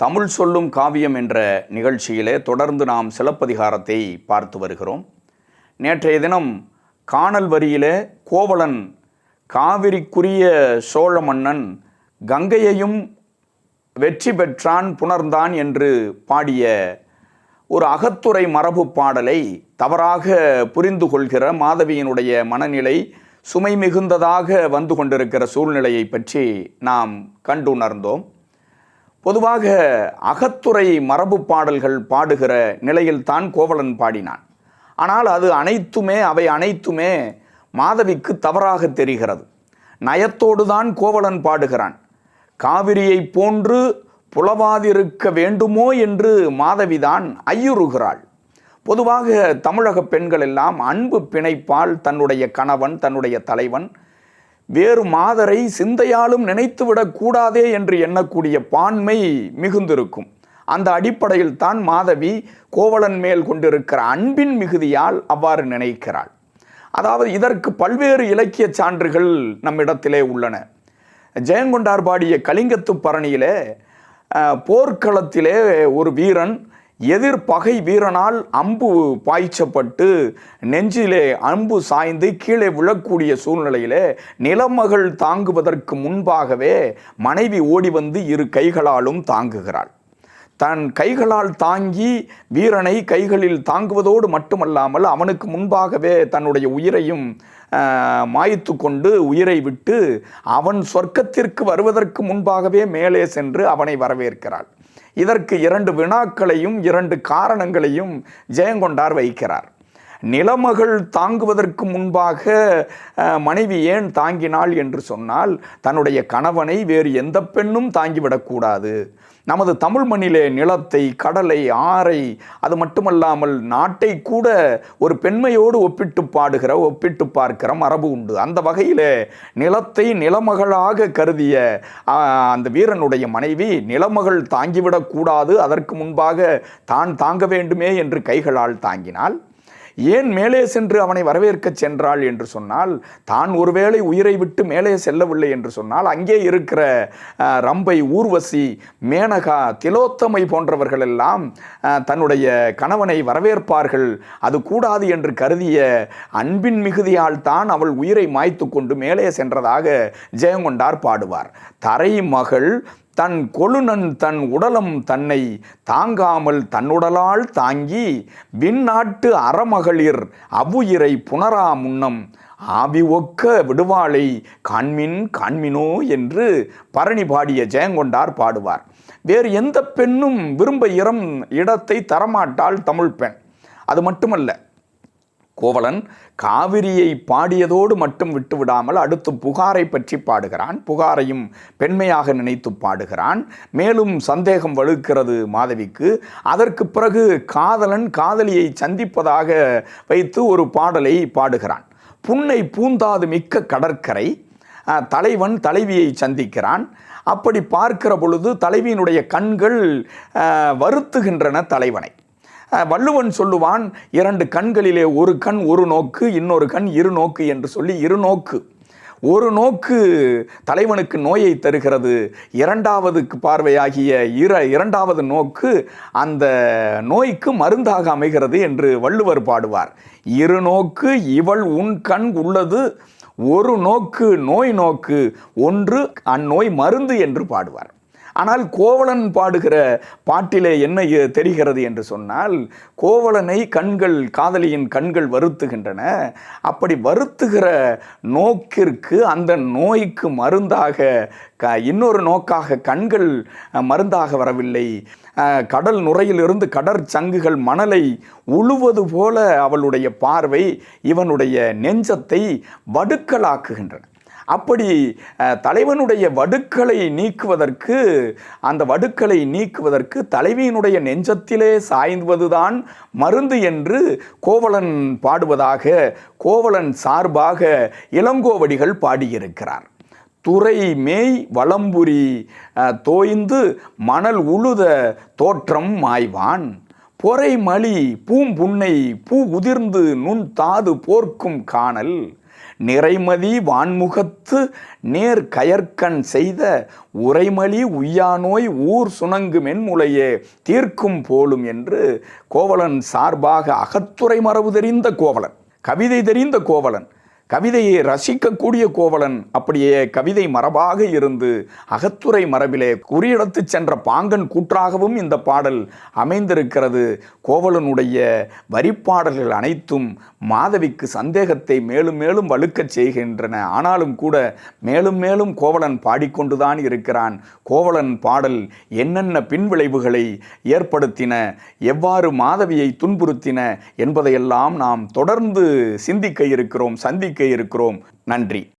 தமிழ் சொல்லும் காவியம் என்ற நிகழ்ச்சியிலே தொடர்ந்து நாம் சிலப்பதிகாரத்தை பார்த்து வருகிறோம். நேற்றைய தினம் காணல் வரியிலே கோவலன் காவிரிக்குரிய சோழ மன்னன் கங்கையையும் வெற்றி பெற்றான் புணர்ந்தான் என்று பாடிய ஒரு அகத்துறை மரபு பாடலை தவறாக புரிந்து கொள்கிற மாதவியினுடைய மனநிலை சுமை மிகுந்ததாக வந்து கொண்டிருக்கிற சூழ்நிலையை பற்றி நாம் கண்டுணர்ந்தோம் பொதுவாக அகத்துறை மரபு பாடல்கள் பாடுகிற நிலையில் தான் கோவலன் பாடினான். ஆனால் அது அனைத்துமே அவை அனைத்துமே மாதவிக்கு தவறாக தெரிகிறது. நயத்தோடு தான் கோவலன் பாடுகிறான். காவிரியை போன்று புலவாதிருக்க வேண்டுமோ என்று மாதவிதான் ஐயுறுகிறாள். பொதுவாக தமிழக பெண்கள் எல்லாம் அன்பு பிணைப்பால் தன்னுடைய கணவன் தன்னுடைய தலைவன் வேறு மாதரை சிந்தையாலும் நினைத்துவிடக் கூடாதே என்று எண்ணக்கூடிய பான்மை மிகுந்திருக்கும். அந்த அடிப்படையில் தான் மாதவி கோவலன் மேல் கொண்டிருக்கிற அன்பின் மிகுதியால் அவ்வாறு நினைக்கிறாள். அதாவது இதற்கு பல்வேறு இலக்கிய சான்றுகள் நம்மிடத்திலே உள்ளன. ஜெயங்கொண்டார் பாடிய கலிங்கத்து பரணியிலே போர்க்களத்திலே ஒரு வீரன் எதிர் பகை வீரனால் அம்பு பாய்ச்சப்பட்டு நெஞ்சிலே அம்பு சாய்ந்து கீழே விழக்கூடிய சூழ்நிலையிலே நிலமகள் தாங்குவதற்கு முன்பாகவே மனைவி ஓடி வந்து இரு கைகளாலும் தாங்குகிறாள். தன் கைகளால் தாங்கி வீரனை கைகளில் தாங்குவதோடு மட்டுமல்லாமல் அவனுக்கு முன்பாகவே தன்னுடைய உயிரையும் மாய்த்து கொண்டு உயிரை விட்டு அவன் சொர்க்கத்திற்கு வருவதற்கு முன்பாகவே மேலே சென்று அவனை வரவேற்கிறாள். இதற்கு இரண்டு வினாக்களையும் இரண்டு காரணங்களையும் ஜெயங்கொண்டார் வைக்கிறார். நிலமகள் தாங்குவதற்கு முன்பாக மனைவி ஏன் தாங்கினாள் என்று சொன்னால் தன்னுடைய கணவனை வேறு எந்த பெண்ணும் தாங்கிவிடக்கூடாது. நமது தமிழ் மண்ணிலே நிலத்தை கடலை ஆறை அது மட்டுமல்லாமல் நாட்டை கூட ஒரு பெண்மையோடு ஒப்பிட்டு பாடுகிற ஒப்பிட்டு பார்க்கிற மரபு உண்டு. அந்த வகையிலே நிலத்தை நிலமகளாக கருதிய அந்த வீரனுடைய மனைவி நிலமகள் தாங்கிவிடக்கூடாது அதற்கு முன்பாக தான் தாங்க வேண்டுமே என்று கைகளால் தாங்கினாள். ஏன் மேலே சென்று அவனை வரவேற்கச் சென்றாள் என்று சொன்னால் தான் ஒருவேளை உயிரை விட்டு மேலே செல்லவில்லை என்று சொன்னால் அங்கே இருக்கிற ரம்பை ஊர்வசி மேனகா திலோத்தமை போன்றவர்கள் எல்லாம் தன்னுடைய கணவனை வரவேற்பார்கள். அது கூடாது என்று கருதிய அன்பின் மிகுதியால் தான் அவள் உயிரை மாய்த்து கொண்டு மேலே சென்றதாக ஜெயங்கொண்டார் பாடுவார். தரை மகள் தன் கொழுநன் தன் உடலம் தன்னை தாங்காமல் தன்னுடலால் தாங்கி விண்ணாட்டு அறமகளிர் அவ்வுயிரை புனரா முன்னம். ஆவி ஒக்க விடுவாளை காண்மின் காண்மினோ என்று பரணி பாடிய ஜெயங்கொண்டார் பாடுவார். வேறு எந்த பெண்ணும் விரும்ப இரம் இடத்தை தரமாட்டாள் தமிழ் பெண் அது மட்டுமல்ல கோவலன் காவிரியை பாடியதோடு மட்டும் விட்டுவிடாமல் அடுத்து புகாரை பற்றி பாடுகிறான். புகாரையும் பெண்மையாக நினைத்து பாடுகிறான். மேலும் சந்தேகம் வலுக்கிறது மாதவிக்கு. அதற்கு பிறகு காதலன் காதலியை சந்திப்பதாக வைத்து ஒரு பாடலை பாடுகிறான். புன்னை பூந்தாது மிக்க கடற்கரை தலைவன் தலைவியை சந்திக்கிறான். அப்படி பார்க்கிற பொழுது தலைவியினுடைய கண்கள் வருத்துகின்றன தலைவனை. வள்ளுவன் சொல்லுவான் இரண்டு கண்களிலே ஒரு கண் ஒரு நோக்கு இன்னொரு கண் இரு நோக்கு என்று சொல்லி இரு நோக்கு. ஒரு நோக்கு தலைவனுக்கு நோயை தருகிறது இரண்டாவதுக்கு பார்வையாகிய இர இரண்டாவது நோக்கு அந்த நோய்க்கு மருந்தாக அமைகிறது என்று வள்ளுவர் பாடுவார். இரு நோக்கு இவள் உன் கண் உள்ளது ஒரு நோக்கு நோய் நோக்கு ஒன்று அந்நோய் மருந்து என்று பாடுவார். ஆனால் கோவலன் பாடுகிற பாட்டிலே என்ன தெரிகிறது என்று சொன்னால் கோவலனை கண்கள் காதலியின் கண்கள் வருத்துகின்றன. அப்படி வருத்துகிற நோக்கிற்கு அந்த நோய்க்கு மருந்தாக க இன்னொரு நோக்காக கண்கள் மருந்தாக வரவில்லை. கடல் நுரையிலிருந்து கடற்சங்குகள் மணலை உழுவது போல அவளுடைய பார்வை இவனுடைய நெஞ்சத்தை வடுக்கலாக்குகின்றன. அப்படி தலைவனுடைய வடுக்களை நீக்குவதற்கு அந்த வடுக்களை நீக்குவதற்கு தலைவியினுடைய நெஞ்சத்திலே சாய்ந்துவதுதான் மருந்து என்று கோவலன் பாடுவதாக கோவலன் சார்பாக இளங்கோவடிகள் பாடியிருக்கிறார். துறை மேய் வளம்புரி தோய்ந்து மணல் உழுத தோற்றம் மாய்வான். பொறை மலி பூம்புன்னை பூ உதிர்ந்து நுண் தாது போர்க்கும் காணல். நிறைமதி வான்முகத்து நேர் கயற்கண் செய்த உரைமலி உய்யானோய் ஊர் சுணங்கு மென்முலையே தீர்க்கும் போலும் என்று கோவலன் சார்பாக அகத்துறை மரபு தெரிந்த கோவலன். கவிதை தெரிந்த கோவலன். கவிதையை ரசிக்கக்கூடிய கோவலன் அப்படியே கவிதை மரபாக இருந்து அகத்துறை மரபிலே குறியிடத்து சென்ற பாங்கன் கூற்றாகவும் இந்த பாடல் அமைந்திருக்கிறது. கோவலனுடைய வரிப்பாடல்கள் அனைத்தும் மாதவிக்கு சந்தேகத்தை மேலும் மேலும் வலுக்கச் செய்கின்றன. ஆனாலும் கூட மேலும் மேலும் கோவலன் பாடிக்கொண்டுதான் இருக்கிறான். கோவலன் பாடல் என்னென்ன பின்விளைவுகளை ஏற்படுத்தின எவ்வாறு மாதவியை துன்புறுத்தின என்பதையெல்லாம் நாம் தொடர்ந்து சிந்திக்க இருக்கிறோம் இருக்கிறோம். நன்றி.